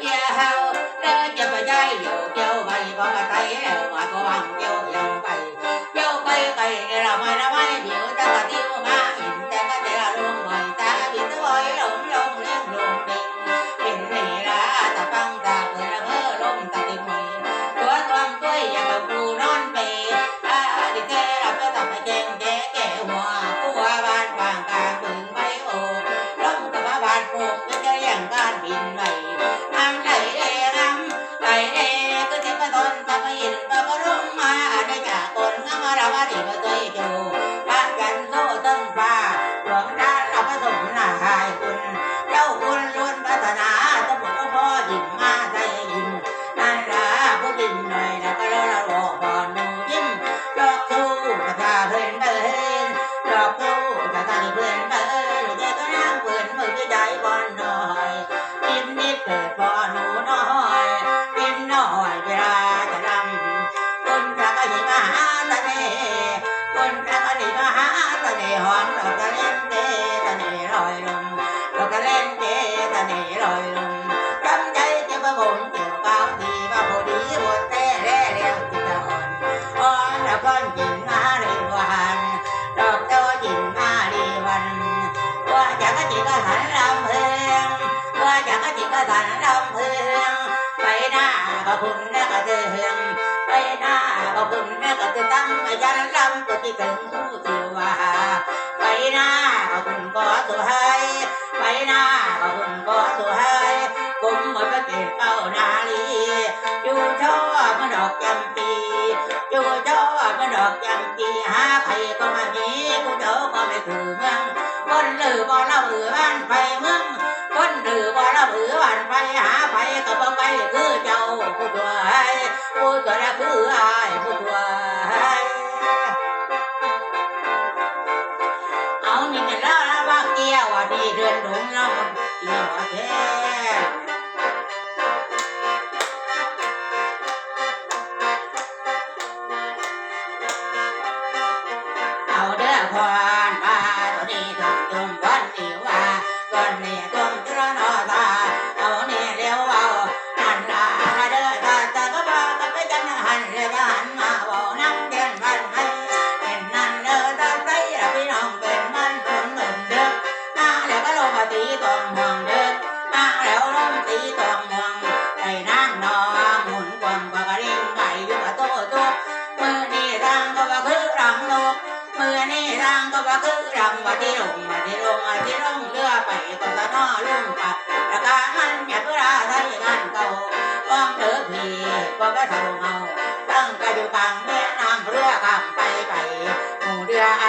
เกี่ยะตาเพื่อนเดินเจ้าก็นั่งเพื่อนมือใจบอลหน่อยกินนิดเกิดพอหนูน้อย จากก็จิก็หันลำเพลิงว่าจากก็จิก็หันลำเพลิงไปหน้าก็คุณนะก็เธอไปหน้าก็คุณแม่ก็จะตั้งไปยันลำก็ที่ถึงผู้สิว่าไปหน้าก็คุณก็ตัวให้ไปหน้าก็คุณก็ตัวให้ผมหมดประเกตเป้านาลีอยู่ชอบมันดอกจำปีอยู่ชอบมันดอกจำปีหาใครก็มาหนีกูเจ้าก็ไม่คือเมือง ดือบ่ล่าหือบ้านไปเมืองคนลือบ่ล่าหือบ้านไปหาไปก็บ่ไปคือเจ้าผู้ตัวให้ผู้ตัวนั้นคืออายผู้ตัวเอานี่เป็นล่าละว่าเกี่ยวอะดีเดือนหลงเราเกี่ยวอะแท้เอาเด้อพร มือนี่ทางก็ว่าคือรังว่าที่ลงมาที่ลงมาที่ลงเรือไปก็ตะนอลุงปะประกามันอย่าเพื่อไทยงานเก่ากองเถอผีกองก็เท่าเฮาตั้งก็อยู่กลางแม่น้ำเรือข้ามไปไปหมู่เรือไอ